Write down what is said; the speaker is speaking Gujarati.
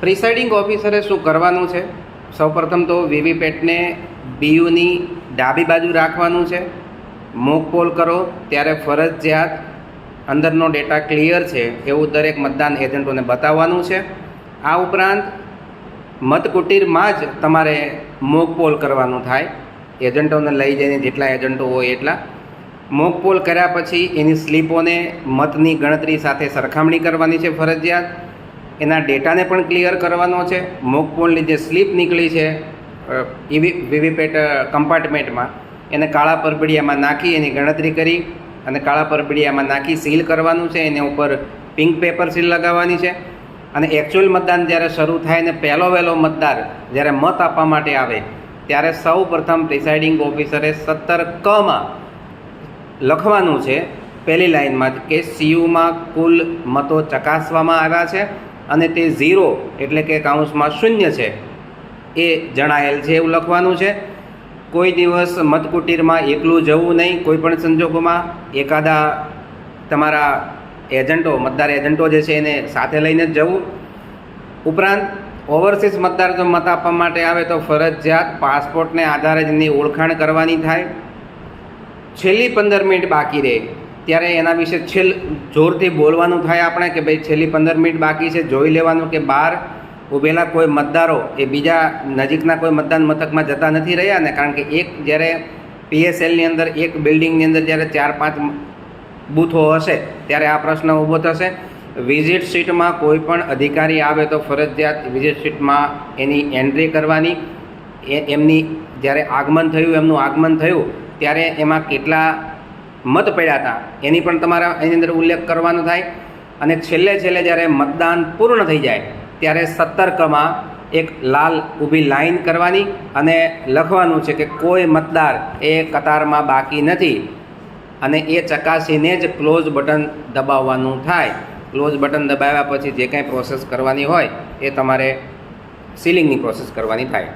પ્રિસાઇડિંગ ઓફિસરે શું કરવાનું છે? સૌપ્રથમ તો વીવીપેટને બીયુની ડાબી બાજુ રાખવાનું છે. મોક પોલ કરો, ત્યારે ફરજિયાત અંદરનો ડેટા ક્લિયર છે એવું દરેક મતદાન એજન્ટોને બતાવવાનું છે. આ ઉપરાંત મતકુટીરમાં જ તમારે મોક પોલ કરવાનું થાય. એજન્ટોને લઈ જઈને જેટલા એજન્ટો હોય એટલા. મોક પોલ કર્યા પછી એની સ્લીપોને મતની ગણતરી સાથે સરખામણી કરવાની છે ફરજિયાત. એના ડેટાને પણ ક્લિયર કરવાનો છે. મોક જે સ્લીપ નીકળી છે. ઈવી વીવીપેટ કમ્પાર્ટમેન્ટમાં. એને કાળા પરબડિયામાં નાખી એની ગણતરી કરી અને કાળા પરબડિયામાં નાખી સીલ કરવાનું છે. એની ઉપર પિંક પેપર સીલ લગાવવાની છે. અને એકચ્યુઅલ મતદાન જ્યારે શરૂ થાય ને પહેલો વહેલો મતદાર જ્યારે મત આપવા માટે આવે, ત્યારે સૌ પ્રથમ પ્રિસાઇડિંગ ઓફિસરે સત્તર કમાં લખવાનું છે. પહેલી લાઇનમાં કે સીયુમાં કુલ મતો ચકાસવામાં આવ્યા છે. અને તે ઝીરો એટલે કે કાઉન્સમાં શૂન્ય છે. એ જણાયેલ છે એવું લખવાનું છે. કોઈ દિવસ મતકુટીરમાં એકલું જવું નહીં, કોઈ પણ સંજોગોમાં એકાદા તમારા એજન્ટો, મતદાર એજન્ટો જે છે એને સાથે લઈને જ જવું. ઉપરાંત ઓવરસીઝ મતદાર જો મત આપવા માટે આવે તો ફરજિયાત પાસપોર્ટને આધારે જ એની ઓળખાણ કરવાની થાય. છેલ્લી પંદર મિનિટ બાકી રહે. ત્યારે એના વિશે છેલ્ જોરથી બોલવાનું થાય આપણે કે ભાઈ છેલ્લી પંદર મિનિટ બાકી છે, જોઈ લેવાનું કે બહાર ઊભેલા કોઈ મતદારો એ બીજા નજીકના કોઈ મતદાન મથકમાં જતા નથી રહ્યા ને, કારણ કે એક જ્યારે પીએસએલની અંદર, એક બિલ્ડિંગની અંદર જ્યારે ચાર પાંચ બૂથો હશે, ત્યારે આ પ્રશ્ન ઊભો થશે. વિઝિટ સીટમાં કોઈ પણ અધિકારી આવે તો ફરજિયાત વિઝિટ સીટમાં એની એન્ટ્રી કરવાની. એમની જ્યારે આગમન થયું, એમનું આગમન થયું, ત્યારે એમાં કેટલા મત પડ્યા હતા. એની પણ તમારા એની અંદર ઉલ્લેખ કરવાનો થાય. અને છેલ્લે છેલ્લે જ્યારે મતદાન પૂર્ણ થઈ જાય, ત્યારે સતર્કમાં એક લાલ ઊભી લાઈન કરવાની અને લખવાનું છે કે કોઈ મતદાર એ કતારમાં બાકી નથી અને એ ચકાસીને જ ક્લોઝ બટન દબાવવાનું થાય. ક્લોઝ બટન દબાવ્યા પછી જે કાંઈ પ્રોસેસ કરવાની હોય, એ તમારે સીલિંગની પ્રોસેસ કરવાની થાય.